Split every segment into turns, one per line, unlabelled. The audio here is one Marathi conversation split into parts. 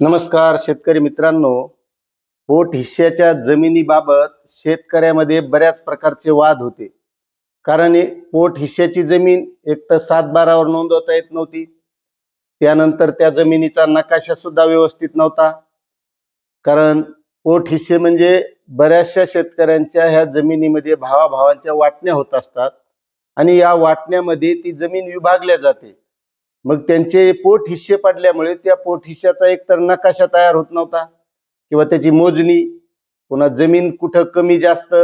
नमस्कार शेतकरी मित्रांनो. पोट हिश्श्याच्या जमिनीबाबत शेतकऱ्यामध्ये बऱ्याच प्रकारचे वाद होते. कारण पोट हिश्श्याची जमीन एक तर सात बारावर नोंदवता येत नव्हती. त्यानंतर त्या जमिनीचा नकाशा सुद्धा व्यवस्थित नव्हता. कारण पोट हिस्से म्हणजे बऱ्याचशा शेतकऱ्यांच्या ह्या जमिनीमध्ये भावाभावांच्या वाटण्या होत असतात. आणि या वाटण्यामध्ये ती जमीन विभागल्या जाते. मग त्यांचे पोट हिस्से पडल्यामुळे त्या पोट हिस्स्याचा एकतर नकाशा तयार होत नव्हता किंवा त्याची मोजणी पुन्हा जमीन कुठं कमी जास्त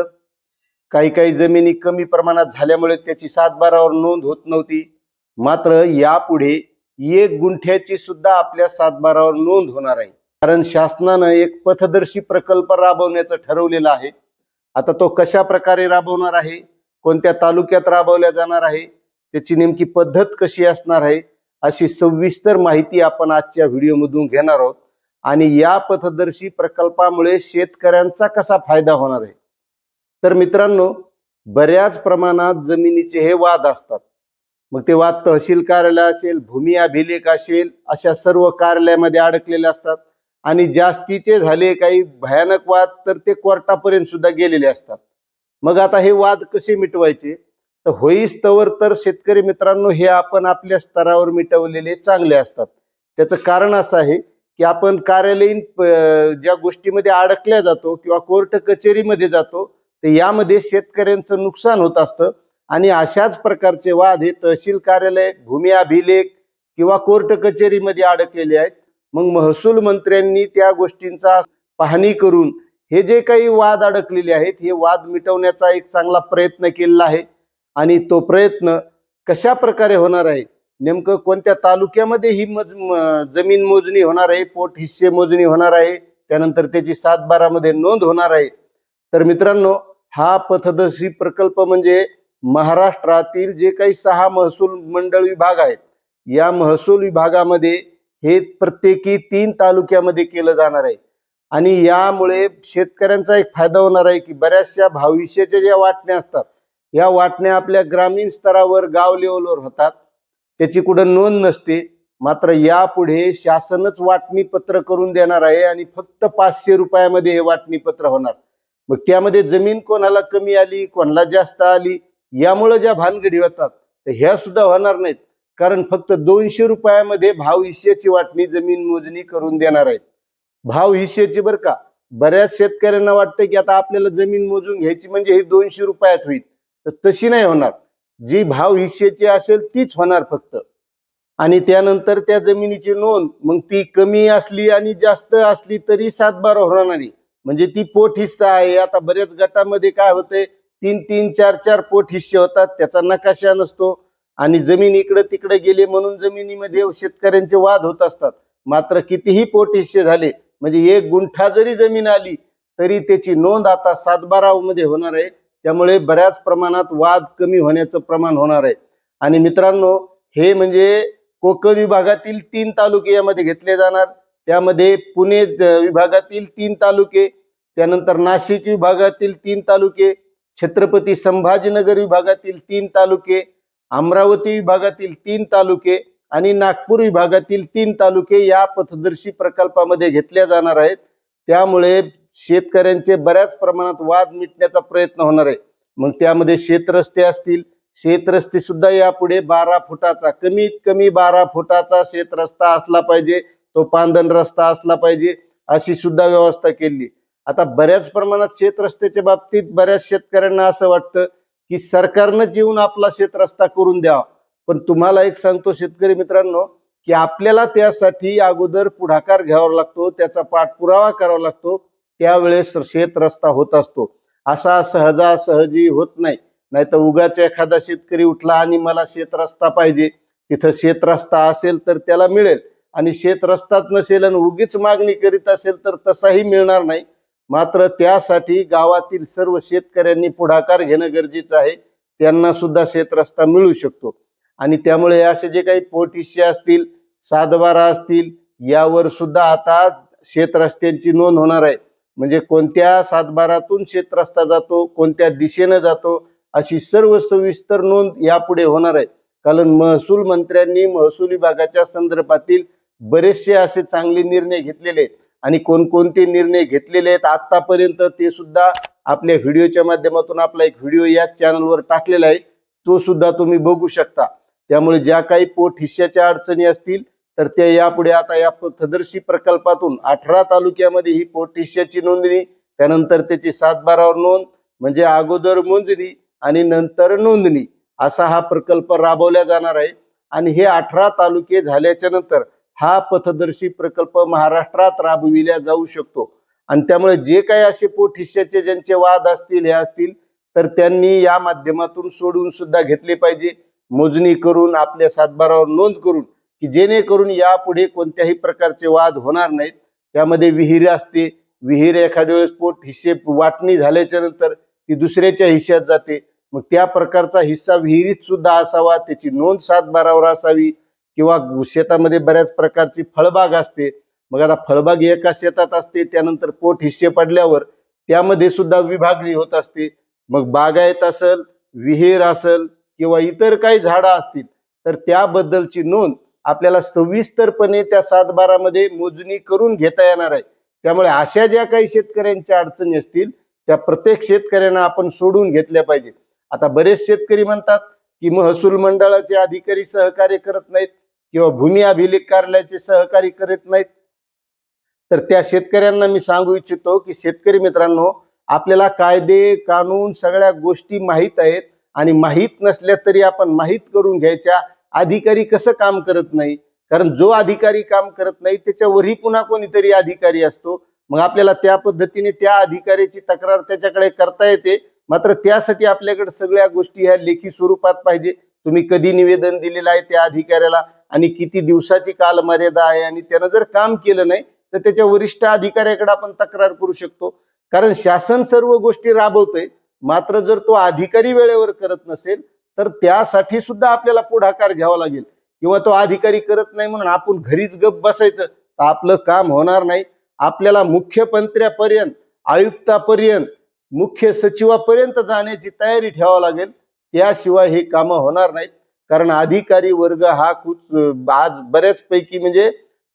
काही काही जमिनी कमी प्रमाणात झाल्यामुळे त्याची सातबारावर नोंद होत नव्हती. मात्र यापुढे एक गुंठ्याची सुद्धा आपल्या सातबारावर नोंद होणार आहे. कारण शासनानं एक पथदर्शी प्रकल्प राबवण्याचं ठरवलेलं आहे. आता तो कशा प्रकारे राबवणार आहे कोणत्या तालुक्यात राबवल्या जाणार आहे त्याची नेमकी पद्धत कशी असणार आहे अशी सविस्तर माहिती आपण आजच्या व्हिडिओमधून घेणार आहोत. आणि या पथदर्शी प्रकल्पामुळे शेतकऱ्यांचा कसा फायदा होणार आहे? तर मित्रांनो बऱ्याच प्रमाणात जमिनीचे हे वाद असतात. मग ते वाद तहसील कार्यालय असेल भूमी अभिलेख असेल अशा सर्व कार्यालयामध्ये अडकलेले असतात. आणि जास्तीचे झाले काही भयानक वाद तर ते कोर्टापर्यंत सुद्धा गेलेले असतात. मग आता हे वाद कसे मिटवायचे? तर होईस्तवर तर शेतकरी मित्रांनो हे आपण आपल्या स्तरावर मिटवलेले चांगले असतात. त्याचं कारण असं आहे की आपण कार्यालयीन ज्या गोष्टीमध्ये अडकल्या जातो किंवा कोर्ट कचेरीमध्ये जातो तर यामध्ये शेतकऱ्यांचं नुकसान होत असतं. आणि अशाच प्रकारचे वाद हे तहसील कार्यालय भूमी अभिलेख किंवा कोर्ट कचेरीमध्ये अडकलेले आहेत. मग महसूल मंत्र्यांनी त्या गोष्टींचा पाहणी करून हे जे काही वाद अडकलेले आहेत हे वाद मिटवण्याचा एक चांगला प्रयत्न केलेला आहे. आणि तो प्रयत्न कशा प्रकारे होणार आहे? नेमकं कोणत्या तालुक्यामध्ये ही मज जमीन मोजणी होणार आहे? पोट हिस्से मोजणी होणार आहे? त्यानंतर त्याची सात बारामध्ये नोंद होणार आहे? तर मित्रांनो हा पथदर्शी प्रकल्प म्हणजे महाराष्ट्रातील जे काही सहा महसूल मंडळ विभाग आहेत या महसूल विभागामध्ये हे प्रत्येकी तीन तालुक्यामध्ये केलं जाणार आहे. आणि यामुळे शेतकऱ्यांचा एक फायदा होणार आहे की बऱ्याचशा भविष्याच्या ज्या वाटण्या असतात या वाटण्या आपल्या ग्रामीण स्तरावर गाव लेवलवर होतात. त्याची कुठं नोंद नसते. मात्र यापुढे शासनच वाटणी पत्र करून देणार आहे आणि फक्त पाचशे रुपयामध्ये हे वाटणी पत्र होणार. मग त्यामध्ये जमीन कोणाला कमी आली कोणाला जास्त आली यामुळे ज्या भानगडी होतात तर ह्या सुद्धा होणार नाहीत. कारण फक्त दोनशे रुपयामध्ये भाव हिश्याची वाटणी जमीन मोजणी करून देणार आहेत. भाव हिश्याची बरं का बऱ्याच शेतकऱ्यांना वाटतं की आता आपल्याला जमीन मोजून घ्यायची म्हणजे हे दोनशे रुपयात होईल. तर तशी नाही होणार. जी भाव हिश्श्याची असेल तीच होणार फक्त. आणि त्यानंतर त्या जमिनीची नोंद मग ती कमी असली आणि जास्त असली तरी सात बारा होणार नाही. म्हणजे ती पोट हिस्सा आहे. आता बऱ्याच गटामध्ये काय होतंय तीन तीन चार चार पोट हिस्से होतात त्याचा नकाशा नसतो. आणि जमीन इकडे तिकडे गेले म्हणून जमिनीमध्ये शेतकऱ्यांचे वाद होत असतात. मात्र कितीही पोट हिस्से झाले म्हणजे एक गुंठा जरी जमीन आली तरी त्याची नोंद आता सातबारामध्ये मध्ये होणार आहे. त्यामुळे बऱ्याच प्रमाणात वाद कमी होण्याचं प्रमाण होणार आहे. आणि मित्रांनो हे म्हणजे कोकण विभागातील तीन तालुके यामध्ये घेतले जाणार. त्यामध्ये पुणे विभागातील तीन तालुके त्यानंतर नाशिक विभागातील तीन तालुके छत्रपती संभाजीनगर विभागातील तीन तालुके अमरावती विभागातील तीन तालुके आणि नागपूर विभागातील तीन तालुके या पथदर्शी प्रकल्पामध्ये घेतल्या जाणार आहेत. त्यामुळे शेतकऱ्यांचे बऱ्याच प्रमाणात वाद मिटण्याचा प्रयत्न होणार आहे. मग त्यामध्ये शेतरस्ते असतील. शेतरस्ते सुद्धा यापुढे बारा फुटाचा कमीत कमी बारा फुटाचा शेतरस्ता असला पाहिजे. तो पांदन रस्ता असला पाहिजे अशी सुद्धा व्यवस्था केली. आता बऱ्याच प्रमाणात शेतरस्त्याच्या बाबतीत बऱ्याच शेतकऱ्यांना असं वाटतं की सरकारनंच येऊन आपला शेतरस्ता करून द्यावा. पण तुम्हाला एक सांगतो शेतकरी मित्रांनो की आपल्याला त्यासाठी अगोदर पुढाकार घ्यावा लागतो त्याचा पाठपुरावा करावा लागतो. त्यावेळेस शेत रस्ता होत असतो. असा सहजासहजी होत नाही. नाहीतर उगाच एखादा शेतकरी उठला आणि मला शेत रस्ता पाहिजे. तिथं शेत रस्ता असेल तर त्याला मिळेल. आणि शेत रस्ताच नसेल आणि उगीच मागणी करीत असेल तर तसाही मिळणार नाही. मात्र त्यासाठी गावातील सर्व शेतकऱ्यांनी पुढाकार घेणं गरजेचं आहे. त्यांना सुद्धा शेत रस्ता मिळू शकतो. आणि त्यामुळे असे जे काही पोटिशे असतील सातबारा असतील यावर सुद्धा आता शेत रस्त्यांची नोंद होणार आहे. म्हणजे कोणत्या सातबारातून शेतरस्ता जातो कोणत्या दिशेनं जातो अशी सर्व सविस्तर नोंद यापुढे होणार आहे. कारण महसूल मंत्र्यांनी महसूल विभागाच्या संदर्भातील बरेचसे असे चांगले निर्णय घेतलेले आहेत. आणि कोणकोणते निर्णय घेतलेले आहेत आतापर्यंत ते सुद्धा आपल्या व्हिडिओच्या माध्यमातून आपला एक व्हिडिओ याच चॅनलवर टाकलेला आहे. तो सुद्धा तुम्ही बघू शकता. त्यामुळे ज्या काही पोट हिश्श्याच्या अडचणी असतील तर ते यापुढे आता या पथदर्शी प्रकल्पातून अठरा तालुक्यामध्ये ही पोट नोंदणी त्यानंतर त्याची सातबारावर नोंद म्हणजे अगोदर मोजणी आणि नंतर नोंदणी असा हा प्रकल्प राबवला जाणार आहे. आणि हे अठरा तालुके झाल्याच्यानंतर हा पथदर्शी प्रकल्प महाराष्ट्रात राबविला जाऊ शकतो. आणि त्यामुळे जे काही असे पोट हिश्श्याचे ज्यांचे वाद असतील हे असतील तर त्यांनी या माध्यमातून सोडून सुद्धा घेतले पाहिजे. मोजणी करून आपल्या सातबारावर नोंद करून की जेणेकरून यापुढे कोणत्याही प्रकारचे वाद होणार नाहीत. त्यामध्ये विहीर असते. विहीर एखाद्या वेळेस पोट हिस्से वाटणी झाल्याच्यानंतर ती दुसऱ्याच्या हिश्श्यात जाते. मग त्या प्रकारचा हिस्सा विहिरीत सुद्धा असावा. त्याची नोंद सातबारावर असावी. किंवा शेतामध्ये बऱ्याच प्रकारची फळबाग असते. मग आता फळबाग एका शेतात असते. त्यानंतर पोट हिस्से पडल्यावर त्यामध्ये सुद्धा विभागणी होत असते. मग बागायत असेल विहीर असेल किंवा इतर काही झाडं असतील तर त्याबद्दलची नोंद आपल्याला सविस्तरपणे त्या सातबारामध्ये मोजणी करून घेता येणार आहे. त्यामुळे अशा ज्या काही शेतकऱ्यांच्या अडचणी असतील त्या प्रत्येक शेतकऱ्यांना आपण सोडून घेतल्या पाहिजे आता बरेच शेतकरी म्हणतात की महसूल मंडळाचे अधिकारी सहकार्य करत नाहीत किंवा भूमी अभिलेख कार्यालयाचे सहकार्य करत नाहीत. तर त्या शेतकऱ्यांना मी सांगू इच्छितो की शेतकरी मित्रांनो आपल्याला कायदे कानून सगळ्या गोष्टी माहीत आहेत आणि माहीत नसल्या तरी आपण माहीत करून घ्यायच्या. अधिकारी कसं काम करत नाही? कारण जो अधिकारी काम करत नाही त्याच्यावरही पुन्हा कोणीतरी अधिकारी असतो. मग आपल्याला त्या पद्धतीने त्या अधिकाऱ्याची तक्रार त्याच्याकडे करता येते. मात्र त्यासाठी आपल्याकडे सगळ्या गोष्टी ह्या लेखी स्वरूपात पाहिजे. तुम्ही कधी निवेदन दिलेलं आहे त्या अधिकाऱ्याला? आणि किती दिवसाची कालमर्यादा आहे? आणि त्यानं जर काम केलं नाही तर त्याच्या वरिष्ठ अधिकाऱ्याकडे आपण तक्रार करू शकतो. कारण शासन सर्व गोष्टी राबवतंय. मात्र जर तो अधिकारी वेळेवर करत नसेल तर त्यासाठी सुद्धा आपल्याला पुढाकार घ्यावा लागेल. किंवा तो अधिकारी करत नाही म्हणून आपण घरीच गप बसायचं. तर आपलं काम होणार नाही. आपल्याला मुख्यमंत्र्यापर्यंत आयुक्तापर्यंत मुख्य सचिवापर्यंत जाण्याची तयारी ठेवावी लागेल. त्याशिवाय हे कामं होणार नाहीत. कारण अधिकारी वर्ग हा खूप आज बऱ्याच पैकी म्हणजे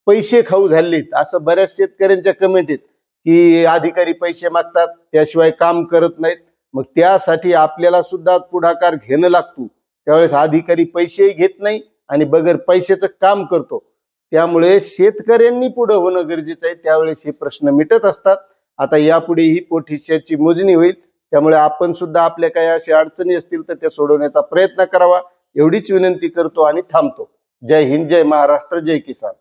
पैसे खाऊ झालेत. असं बऱ्याच शेतकऱ्यांच्या कमेंटीत की अधिकारी पैसे मागतात त्याशिवाय काम करत नाहीत. मग त्यासाठी आपल्याला सुद्धा पुढाकार घेणं लागतो. त्यावेळेस अधिकारी पैसेही घेत नाही आणि बगर पैशाचं काम करतो. त्यामुळे शेतकऱ्यांनी पुढे होणं गरजेचं आहे. त्यावेळेस हे प्रश्न मिटत असतात. आता यापुढे ही पोटहिश्याची मोजणी होईल. त्यामुळे आपण सुद्धा आपल्या काही अशा अडचणी असतील तर त्या सोडवण्याचा प्रयत्न करावा. एवढीच विनंती करतो आणि थांबतो. जय हिंद जय महाराष्ट्र जय किसान.